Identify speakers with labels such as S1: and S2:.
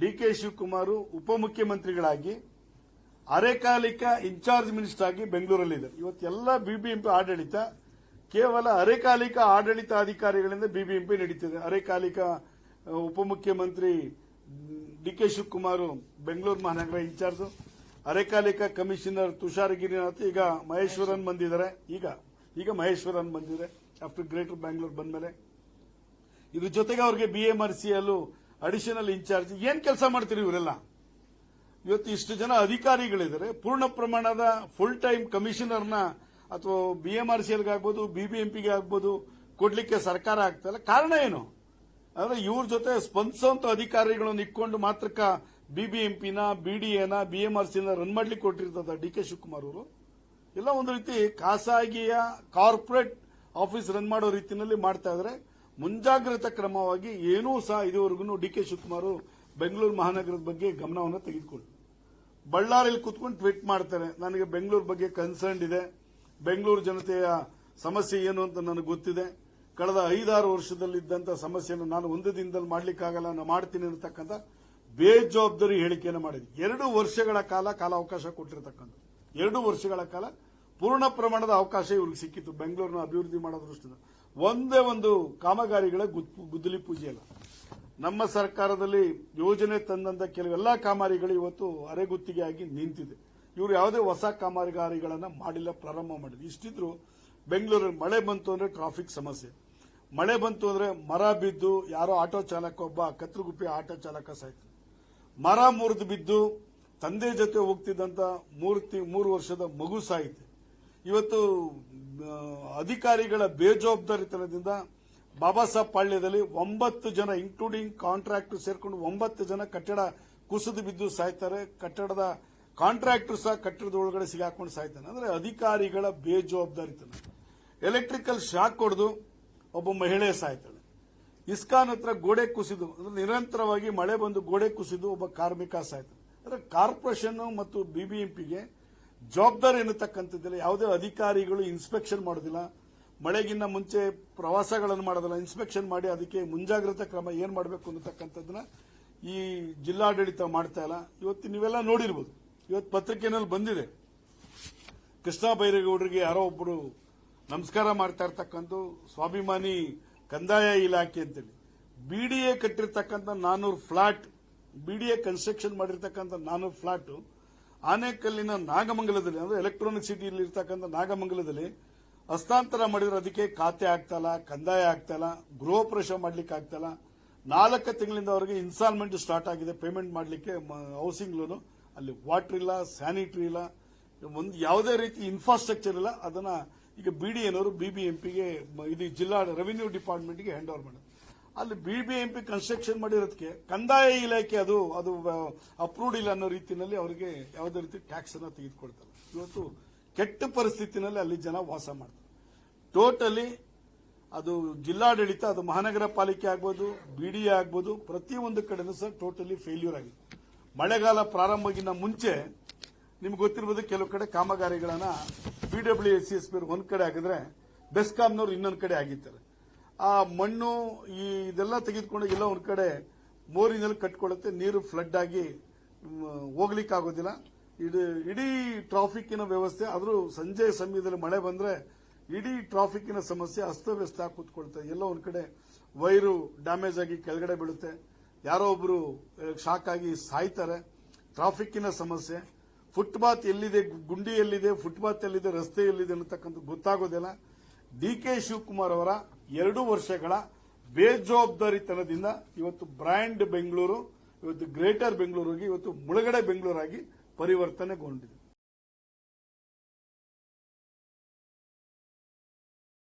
S1: D K Shivakumar ಉಪಮುಖ್ಯಮಂತ್ರಿಗಳಾಗಿ, ಅರೆಕಾಲಿಕ incharge minister ಆಗಿ ಬೆಂಗಳೂರಲ್ಲಿದ್ದಾರೆ ಇವತ್ತೆಲ್ಲ ಬಿಬಿಎಂಪಿ ಆಡಳಿತ, ಕೇವಲ ಅರೆಕಾಲಿಕ ಆಡಳಿತಾಧಿಕಾರಿಗಳಿಂದ ಬಿಬಿಎಂಪಿ ನಡೀತಿದೆ. ಅರೆಕಾಲಿಕ ಉಪಮುಖ್ಯಮಂತ್ರಿ ಡಿ ಕೆ ಶಿವಕುಮಾರ್ ಬೆಂಗಳೂರು ಮಹಾನಗರ ಇನ್ಚಾರ್ಜ್, ಅರೆಕಾಲಿಕ ಕಮಿಷನರ್ ತುಷಾರ್ ಗಿರಿನಾಥ್, ಈಗ ಮಹೇಶ್ವರನ್ ಬಂದಿದ್ದಾರೆ. ಈಗ ಈಗ ಮಹೇಶ್ವರನ್ ಬಂದಿದ್ದಾರೆ. ಆಫ್ಟರ್ ಗ್ರೇಟರ್ ಬ್ಯಾಂಗ್ಳೂರ್ ಬಂದ್ಮೇಲೆ. ಇದ್ರ ಜೊತೆಗೆ ಅವ್ರಿಗೆ ಬಿ ಅಡಿಷನಲ್ ಇನ್ಚಾರ್ಜ್ ಏನ್ ಕೆಲಸ ಮಾಡ್ತೀರಿ ಇವರೆಲ್ಲ? ಇವತ್ತು ಇಷ್ಟು ಜನ ಅಧಿಕಾರಿಗಳಿದ್ದಾರೆ. ಪೂರ್ಣ ಪ್ರಮಾಣದ ಫುಲ್ ಟೈಮ್ ಕಮಿಷನರ್ನ ಅಥವಾ ಬಿ ಎಂ ಆರ್ ಸಿ ಆಗ್ಬೋದು ಬಿಬಿಎಂಪಿಗೆ ಆಗ್ಬೋದು, ಕೊಡ್ಲಿಕ್ಕೆ ಸರ್ಕಾರ ಆಗ್ತಲ್ಲ ಕಾರಣ ಏನು? ಅಂದ್ರೆ ಇವ್ರ ಜೊತೆ ಸ್ಪಂದಿಸುವಂತ ಅಧಿಕಾರಿಗಳನ್ನು ಇಟ್ಕೊಂಡು ಮಾತ್ರಕ್ಕ ಬಿಬಿಎಂಪಿನ ಬಿಡಿಎನ ಬಿ ನ ಆರ್ ಸಿನ ರನ್ ಮಾಡ್ಲಿಕ್ಕೆ ಕೊಟ್ಟಿರ್ತದ ಡಿ ಕೆ ಶಿವಕುಮಾರ್ ಅವರು. ಎಲ್ಲ ಒಂದು ರೀತಿ ಖಾಸಗಿಯ ಕಾರ್ಪೊರೇಟ್ ಆಫೀಸ್ ರನ್ ಮಾಡೋ ರೀತಿಯಲ್ಲಿ ಮಾಡ್ತಾ ಇದ್ರೆ. ಮುಂಜಾಗ್ರತಾ ಕ್ರಮವಾಗಿ ಏನೂ ಸಹ ಇದುವರೆಗೂ ಡಿ ಕೆ ಶಿವಕುಮಾರ್ ಬೆಂಗಳೂರು ಮಹಾನಗರದ ಬಗ್ಗೆ ಗಮನವನ್ನು ತೆಗೆದುಕೊಂಡು ಬಳ್ಳಾರಿಯಲ್ಲಿ ಕೂತ್ಕೊಂಡು ಟ್ವೀಟ್ ಮಾಡ್ತಾರೆ. ನನಗೆ ಬೆಂಗಳೂರು ಬಗ್ಗೆ ಕನ್ಸರ್ನ್ ಇದೆ. ಬೆಂಗಳೂರು ಜನತೆಯ ಸಮಸ್ಯೆ ಏನು ಅಂತ ನನಗೆ ಗೊತ್ತಿದೆ. ಕಳೆದ ಐದಾರು ವರ್ಷದಲ್ಲಿದ್ದಂಥ ಸಮಸ್ಯೆಯನ್ನು ನಾನು ಒಂದು ದಿನದಲ್ಲಿ ಮಾಡ್ಲಿಕ್ಕಾಗಲ್ಲ ನಾನು ಮಾಡ್ತೀನಿ ಅನ್ನತಕ್ಕಂಥ ಬೇಜವಾಬ್ದಾರಿ ಹೇಳಿಕೆಯನ್ನು ಮಾಡಿದೆ. ಎರಡು ವರ್ಷಗಳ ಕಾಲ ಕಾಲಾವಕಾಶ ಕೊಟ್ಟಿರತಕ್ಕಂಥ, ಎರಡು ವರ್ಷಗಳ ಕಾಲ ಪೂರ್ಣ ಪ್ರಮಾಣದ ಅವಕಾಶ ಇವ್ರಿಗೆ ಸಿಕ್ಕಿತ್ತು. ಬೆಂಗಳೂರಿನ ಅಭಿವೃದ್ಧಿ ಮಾಡೋ ದೃಷ್ಟಿಯಿಂದ. ಒಂದೇ ಒಂದು ಕಾಮಗಾರಿಗಳ ಗುದ್ದಲಿ ಪೂಜೆ ಅಲ್ಲ. ನಮ್ಮ ಸರ್ಕಾರದಲ್ಲಿ ಯೋಜನೆ ತಂದಂತ ಕೆಲವೆಲ್ಲ ಕಾಮಗಾರಿಗಳು ಇವತ್ತು ಅರೆಗುತ್ತಿಗೆ ಆಗಿ ನಿಂತಿದೆ. ಇವರು ಯಾವುದೇ ಹೊಸ ಕಾಮಗಾರಿಗಳನ್ನ ಮಾಡಿಲ್ಲ, ಪ್ರಾರಂಭ ಮಾಡಿದ್ರು ಇಷ್ಟಿದ್ರು ಬೆಂಗಳೂರಲ್ಲಿ ಮಳೆ ಬಂತು ಅಂದ್ರೆ ಟ್ರಾಫಿಕ್ ಸಮಸ್ಯೆ. ಮಳೆ ಬಂತು ಅಂದ್ರೆ ಮರ ಬಿದ್ದು ಯಾರೋ ಆಟೋ ಚಾಲಕ ಒಬ್ಬ ಕತ್ರಗುಪ್ಪಿ ಆಟೋ ಚಾಲಕ ಸಾಯ್ತು. ಮರ ಮುರಿದು ಬಿದ್ದು ತಂದೆ ಜೊತೆ ಹೋಗ್ತಿದ್ದಂತ ಮೂರು ತಿ- ಮೂರು ವರ್ಷದ ಮಗು ಸಾಯಿತು. ಇವತ್ತು ಅಧಿಕಾರಿಗಳ ಬೇಜವಾಬ್ದಾರಿತನದಿಂದ ಬಾಬಾ ಸಾಹೇಬ್ ಪಾಳ್ಯದಲ್ಲಿ ಒಂಬತ್ತು ಜನ ಇನ್ಕ್ಲೂಡಿಂಗ್ ಕಾಂಟ್ರಾಕ್ಟರ್ ಸೇರಿಕೊಂಡು ಒಂಬತ್ತು ಜನ ಕಟ್ಟಡ ಕುಸಿದು ಬಿದ್ದು ಸಾಯ್ತಾರೆ. ಕಟ್ಟಡದ ಕಾಂಟ್ರಾಕ್ಟರ್ ಸಹ ಕಟ್ಟಡದ ಒಳಗಡೆ ಸಿಗಾಕೊಂಡು ಸಾಯ್ತಾನೆ. ಅಂದ್ರೆ ಅಧಿಕಾರಿಗಳ ಬೇಜವಾಬ್ದಾರಿತನ. ಎಲೆಕ್ಟ್ರಿಕಲ್ ಶಾಕ್ ಹೊಡೆದು ಒಬ್ಬ ಮಹಿಳೆ ಸಾಯ್ತಾಳೆ. ಇಸ್ಕಾನ್ ಹತ್ರ ಗೋಡೆ ಕುಸಿದು, ಅಂದ್ರೆ ನಿರಂತರವಾಗಿ ಮಳೆ ಬಂದು ಗೋಡೆ ಕುಸಿದು ಒಬ್ಬ ಕಾರ್ಮಿಕ ಸಾಯ್ತಾನೆ. ಅಂದ್ರೆ ಕಾರ್ಪೊರೇಷನ್ ಮತ್ತು ಬಿಬಿಎಂಪಿಗೆ ಜವಾಬ್ದಾರಿ ಎನ್ನತಕ್ಕಂಥದ್ದಿಲ್ಲ ಯಾವುದೇ ಅಧಿಕಾರಿಗಳು ಇನ್ಸ್ಪೆಕ್ಷನ್ ಮಾಡೋದಿಲ್ಲ. ಮಳೆಗಿನ್ನ ಮುಂಚೆ ಪ್ರವಾಸಗಳನ್ನು ಮಾಡೋದಿಲ್ಲ. ಇನ್ಸ್ಪೆಕ್ಷನ್ ಮಾಡಿ ಅದಕ್ಕೆ ಮುಂಜಾಗ್ರತಾ ಕ್ರಮ ಏನ್ ಮಾಡಬೇಕು ಅನ್ನತಕ್ಕಂಥದ್ದನ್ನ ಈ ಜಿಲ್ಲಾಡಳಿತ ಮಾಡ್ತಾ ಇಲ್ಲ. ಇವತ್ತು ನೀವೆಲ್ಲ ನೋಡಿರ್ಬೋದು. ಇವತ್ತು ಪತ್ರಿಕೆನಲ್ಲಿ ಬಂದಿದೆ. ಕೃಷ್ಣ ಬೈರೇಗೌಡರಿಗೆ ಯಾರೋ ಒಬ್ಬರು ನಮಸ್ಕಾರ ಮಾಡ್ತಾ ಇರ್ತಕ್ಕಂಥ ಸ್ವಾಭಿಮಾನಿ ಕಂದಾಯ ಇಲಾಖೆ ಅಂತೇಳಿ. ಬಿಡಿಎ ಕಟ್ಟಿರ್ತಕ್ಕಂಥ ನಾನೂರು ಫ್ಲಾಟ್ ಬಿಡಿಎ ಕನ್ಸ್ಟ್ರಕ್ಷನ್ ಮಾಡಿರ್ತಕ್ಕಂಥ ನಾನೂರು ಫ್ಲಾಟ್ ಆನೇಕಲ್ಲಿನ ನಾಗಮಂಗಲದಲ್ಲಿ, ಅಂದ್ರೆ ಎಲೆಕ್ಟ್ರಾನಿಕ್ ಸಿಟಿಯಲ್ಲಿ ಇರ್ತಕ್ಕಂಥ ನಾಗಮಂಗಲದಲ್ಲಿ ಹಸ್ತಾಂತರ ಮಾಡಿದ್ರೆ ಅದಕ್ಕೆ ಖಾತೆ ಆಗ್ತಲ್ಲ, ಕಂದಾಯ ಆಗ್ತಲ್ಲ, ಗೃಹ ಪ್ರವೇಶ ಮಾಡ್ಲಿಕ್ಕೆ ಆಗ್ತಲ್ಲ. ನಾಲ್ಕು ತಿಂಗಳಿಂದ ಅವರಿಗೆ ಇನ್ಸ್ಟಾಲ್ಮೆಂಟ್ ಸ್ಟಾರ್ಟ್ ಆಗಿದೆ ಪೇಮೆಂಟ್ ಮಾಡಲಿಕ್ಕೆ ಹೌಸಿಂಗ್ ಲೋನು ಅಲ್ಲಿ ವಾಟರ್ ಇಲ್ಲ ಸ್ಯಾನಿಟರಿ ಇಲ್ಲ, ಒಂದು ಯಾವುದೇ ರೀತಿ ಇನ್ಫ್ರಾಸ್ಟ್ರಕ್ಚರ್ ಇಲ್ಲ, ಅದನ್ನ ಈಗ ಬಿಡಿಎನವರು ಬಿಬಿಎಂಪಿಗೆ ಇದು ಜಿಲ್ಲಾ ರೆವಿನ್ಯೂ ಡಿಪಾರ್ಟ್ಮೆಂಟ್ಗೆ ಹ್ಯಾಂಡ್ ಓವರ್ ಮಾಡೋದು ಅಲ್ಲಿ ಬಿಬಿಎಂಪಿ ಕನ್ಸ್ಟ್ರಕ್ಷನ್ ಮಾಡಿರೋದಕ್ಕೆ ಕಂದಾಯ ಇಲಾಖೆ ಅದು ಅದು ಅಪ್ರೂವ್ಡ್ ಇಲ್ಲ ಅನ್ನೋ ರೀತಿಯಲ್ಲಿ ಅವರಿಗೆ ಯಾವುದೇ ರೀತಿ ಟ್ಯಾಕ್ಸ್ ಅನ್ನ ತೆಗೆದುಕೊಳ್ತಾರೆ ಇವತ್ತು ಕೆಟ್ಟ ಪರಿಸ್ಥಿತಿನಲ್ಲಿ ಅಲ್ಲಿ ಜನ ವಾಸ ಮಾಡ್ತಾರೆ. ಟೋಟಲಿ ಅದು ಜಿಲ್ಲಾಡಳಿತ, ಅದು ಮಹಾನಗರ ಪಾಲಿಕೆ ಆಗ್ಬೋದು ಬಿಡಿಎ ಆಗ್ಬೋದು, ಪ್ರತಿಯೊಂದು ಕಡೆನೂ ಸಹ ಟೋಟಲಿ ಫೇಲ್ಯೂರ್ ಆಗಿದೆ. ಮಳೆಗಾಲ ಪ್ರಾರಂಭಗಿನ ಮುಂಚೆ ನಿಮ್ಗೆ ಗೊತ್ತಿರ್ಬೋದು ಕೆಲವು ಕಡೆ ಕಾಮಗಾರಿಗಳನ್ನ BW S C S P ಒಂದ್ ಕಡೆ ಆಗಿದ್ರೆ ಬೆಸ್ಕಾಮ್ನವ್ರು ಇನ್ನೊಂದು ಕಡೆ ಆಗಿರ್ತಾರೆ. ಆ ಮಣ್ಣು ಈ ಇದೆಲ್ಲ ತೆಗೆದುಕೊಂಡು ಎಲ್ಲ ಒಂದು ಕಡೆ ಮೋರಿನಲ್ಲಿ ಕಟ್ಕೊಳ್ಳುತ್ತೆ. ನೀರು ಫ್ಲಡ್ ಆಗಿ ಹೋಗ್ಲಿಕ್ಕೆ ಆಗೋದಿಲ್ಲ ಇಡೀ ಟ್ರಾಫಿಕ್ಕಿನ ವ್ಯವಸ್ಥೆ, ಆದರೂ ಸಂಜೆ ಸಮಯದಲ್ಲಿ ಮಳೆ ಬಂದ್ರೆ ಇಡೀ ಟ್ರಾಫಿಕ್ಕಿನ ಸಮಸ್ಯೆ ಅಸ್ತವ್ಯಸ್ತ ಕೂತ್ಕೊಳ್ತದೆ ಎಲ್ಲ ಒಂದ್ ಕಡೆ ವೈರು ಡ್ಯಾಮೇಜ್ ಆಗಿ ಕೆಳಗಡೆ ಬೀಳುತ್ತೆ. ಯಾರೋ ಒಬ್ರು ಶಾಕ್ ಆಗಿ ಸಾಯ್ತಾರೆ. ಟ್ರಾಫಿಕ್ಕಿನ ಸಮಸ್ಯೆ ಫುಟ್ಪಾತ್ ಎಲ್ಲಿದೆ, ಗುಂಡಿ ಎಲ್ಲಿದೆ ಫುಟ್ಪಾತ್ ಎಲ್ಲಿದೆ, ರಸ್ತೆ ಎಲ್ಲಿದೆ ಅನ್ನತಕ್ಕಂಥ ಗೊತ್ತಾಗೋದಿಲ್ಲ. ಡಿ ಕೆ ಶಿವಕುಮಾರ್ ಅವರ ಎರಡು ವರ್ಷಗಳ ಬೇಜವಾಬ್ದಾರಿತನದಿಂದ ಇವತ್ತು ಬ್ರ್ಯಾಂಡ್ ಬೆಂಗಳೂರು, ಇವತ್ತು ಗ್ರೇಟರ್ ಬೆಂಗಳೂರಿಗೆ, ಇವತ್ತು ಮುಳುಗಡೆ ಬೆಂಗಳೂರಾಗಿ ಪರಿವರ್ತನೆಗೊಂಡಿದೆ.